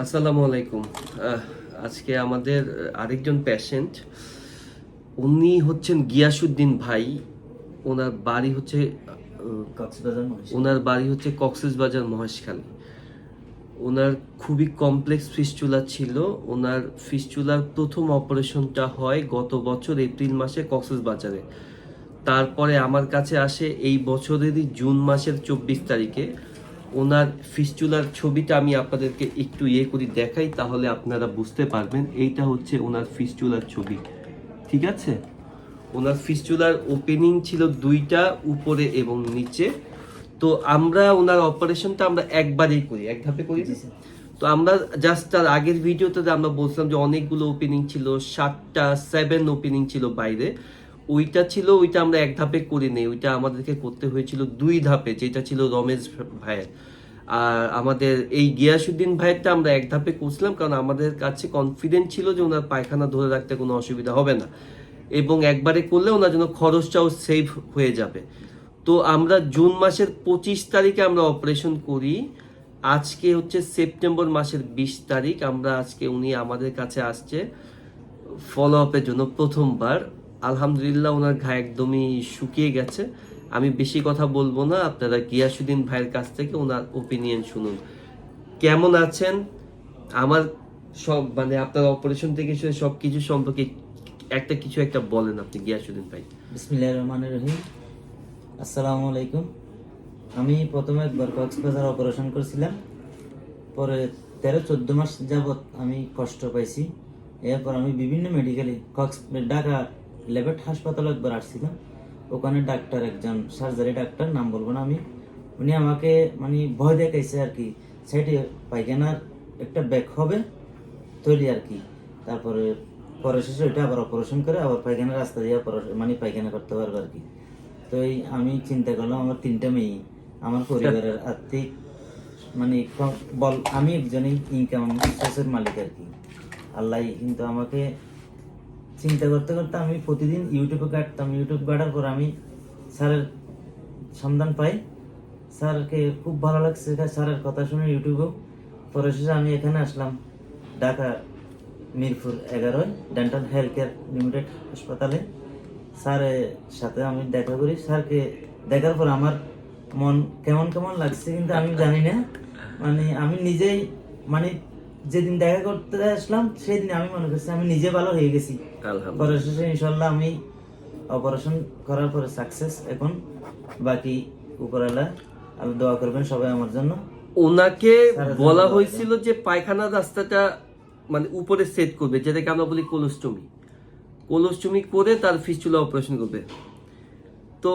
আসসালামু আলাইকুম। আজকে আমাদের আরেকজন পেশেন্ট উনি হচ্ছেন গিয়াসুদ্দিন ভাই। ওনার বাড়ি হচ্ছে ওনার বাড়ি হচ্ছে কক্সবাজার মহেশখালী। ওনার খুবই কমপ্লেক্স ফিস্চুলা ছিল। ওনার ফিস্চুলার প্রথম অপারেশনটা হয় গত বছর এপ্রিল মাসে কক্সবাজারে। তারপরে আমার কাছে আসে এই বছরেরই জুন মাসের চব্বিশ তারিখে। ওনার ফিস্টুলার ছবিটা আমি আপনাদেরকে একটু ইয়ে করি দেখাই তাহলে আপনারা বুঝতে পারবেন। এইটা হচ্ছে ওনার ফিস্টুলার ছবি। ঠিক আছে? ওনার ফিস্টুলার ওপেনিং ছিল দুইটা উপরে এবং নিচে। তো আমরা ওনার অপারেশনটা আমরা একবারেই করি। এক ধাপে করি? তো আমরা জাস্ট তার আগের ভিডিওতে আমরা বলছিলাম যে অনেকগুলো ওপেনিং ছিল সাতটা সেভেন ওপেনিং ছিল বাইরে। ওইটা ছিল, ওইটা আমরা এক ধাপে করি নেই। ওইটা আমাদেরকে করতে হয়েছিল দুই ধাপে, যেটা ছিল রমেশ ভাইয়ের। আর আমাদের এই গিয়াসুদ্দিন ভাইয়েরটা আমরা এক ধাপে করছিলাম, কারণ আমাদের কাছে কনফিডেন্ট ছিল যে ওনার পায়খানা ধরে রাখতে কোনো অসুবিধা হবে না। এবং একবারে করলে ওনার জন্য খরচটাও সেভ হয়ে যাবে। তো আমরা জুন মাসের পঁচিশ তারিখে আমরা অপারেশন করি। আজকে হচ্ছে সেপ্টেম্বর মাসের বিশ তারিখ, আমরা আজকে উনি আমাদের কাছে আসছে ফলো আপের জন্য প্রথমবার। আলহামদুলিল্লাহ ওনার ঘা একদমই শুকিয়ে গেছে। আমি বেশি কথা বলব না, আপনারা গিয়াসুদ্দিন ভাইয়ের কাছ থেকে ওনার ওপিনিয়ন শুনুন। কেমন আছেন? আমার সব মানে আপনার অপারেশন থেকে শুনে সব কিছু সম্পর্কে একটা কিছু একটা বলেন আপনি, গিয়াসুদ্দিন ভাই। বিসমিল্লাহ রহমান রহিম। আসসালামু আলাইকুম। আমি প্রথমে একবার কক্সবাজার অপারেশন করছিলাম। পরে তেরো, চোদ্দ মাস যাবত আমি কষ্ট পাইছি। এরপর আমি বিভিন্ন মেডিকেলে কক্স ঢাকা লেবেট হাসপাতালে একবার আসছিলাম ওখানে ডাক্তার একজন সার্জারি ডাক্তার, নাম বলব না আমি। উনি আমাকে মানে ভয় দেখাইছে আর কি। সেটি পায়খানার একটা ব্যাগ হবে, তৈরি আর কি। তারপরে পরে শেষে ওইটা আবার অপারেশন করে আবার পায়খানা রাস্তা দিয়ে operation- মানে পায়খানা করতে পারবে আর কি। তো এই আমি চিন্তা করলাম, আমার তিনটা মেয়ে, আমার পরিবারের আর্থিক মানে বল, আমি একজনই ইনকাম সোর্সের মালিক আর কি। আল্লাহ কিন্তু আমাকে চিন্তা করতে করতে আমি প্রতিদিন ইউটিউবে কাটতাম। ইউটিউব কাটার পর আমি স্যারের সন্ধান পাই। স্যারকে খুব ভালো লাগছে স্যারের কথা শুনে ইউটিউবেও পরে শেষে আমি এখানে আসলাম, ঢাকা মিরপুর এগারোয় ডেন্টাল হেলথ কেয়ার লিমিটেড হাসপাতালে। স্যারের সাথে আমি দেখা করি। স্যারকে দেখার পর আমার মন কেমন কেমন লাগছে কিন্তু আমি জানি না। মানে আমি নিজেই মানে যেদিন দেখা করতে আসলাম সেদিন আমি মনে করছি আমি নিজে ভালো হয়ে গেছি। পরে ইনশাল্লাহ আমি অপারেশন করার পরে সাকসেস এখন। বাকি উপরালা আল্লাহ দোয়া করবেন সবাই আমার জন্য। ওনাকে বলা হয়েছিল যে পায়খানা রাস্তাটা মানে উপরে সেট করবে যেটাকে আমরা বলি কোলোস্টমি। কোলোস্টমি করে তার ফিস্চুলা অপারেশন করবে। তো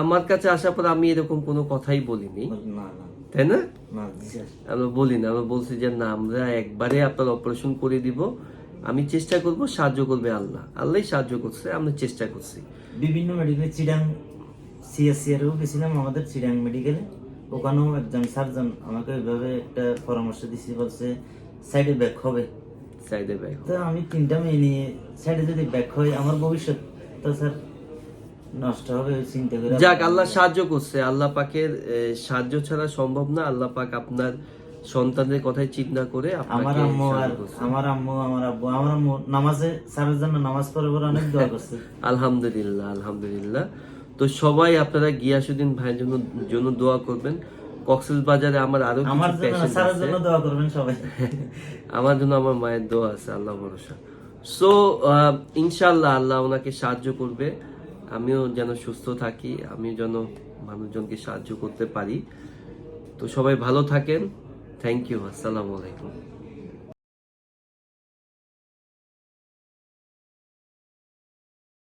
আমার কাছে আসার পর আমি এরকম কোনো কথাই বলিনি। না না। তাই না? আমরা বলি না আমরা বলছি যে না আমরা একবারে আপনার অপারেশন করে দিব। আমি চেষ্টা করব সাহায্য করবে আল্লাহ। আল্লাহ সাহায্য করছে আমরা চেষ্টা করছি। বিভিন্ন মেডিকেলে চিডাং সিএসসিআরও গেছিলাম আমাদের চিরাং মেডিকেলে ওখানেও একজন সার্জন আমাকে ওইভাবে একটা পরামর্শ দিচ্ছে বলছে সাইডে ব্যাক হবে। সাইডে ব্যাগ তো আমি তিনটা মেয়ে নিয়ে সাইডে যদি ব্যাক হয় আমার ভবিষ্যৎ তো স্যার নষ্ট হবে চিন্তা করে যাক আল্লাহ সাহায্য করছে। আল্লাহ পাকের সাহায্য ছাড়া সম্ভব না। আল্লাহ পাক আপনার সন্তানদের কথাই চিন্তা করে আমার আম্মু আর আমার আম্মু আমার আব্বু আমার আম্মু নামাজে স্যারের জন্য নামাজ পড়ে পরে অনেক দোয়া করছে। আলহামদুলিল্লাহ আলহামদুলিল্লাহ। তো সবাই আপনারা গিয়াসুদ্দিন ভাইয়ের জন্য জন্য দোয়া করবেন। কক্সেস বাজারে আমার আরও আমার জন্য দোয়া করবেন সবাই। আমার জন্য আমার মায়ের দোয়া আছে আল্লাহ ভরসা। সো ইনশাল্লাহ আল্লাহ ওনাকে সাহায্য করবে। আমিও যেন সুস্থ থাকি, আমিও যেন মানুষজনকে সাহায্য করতে পারি। তো সবাই ভালো থাকেন। থ্যাংক ইউ আসসালামু আলাইকুম।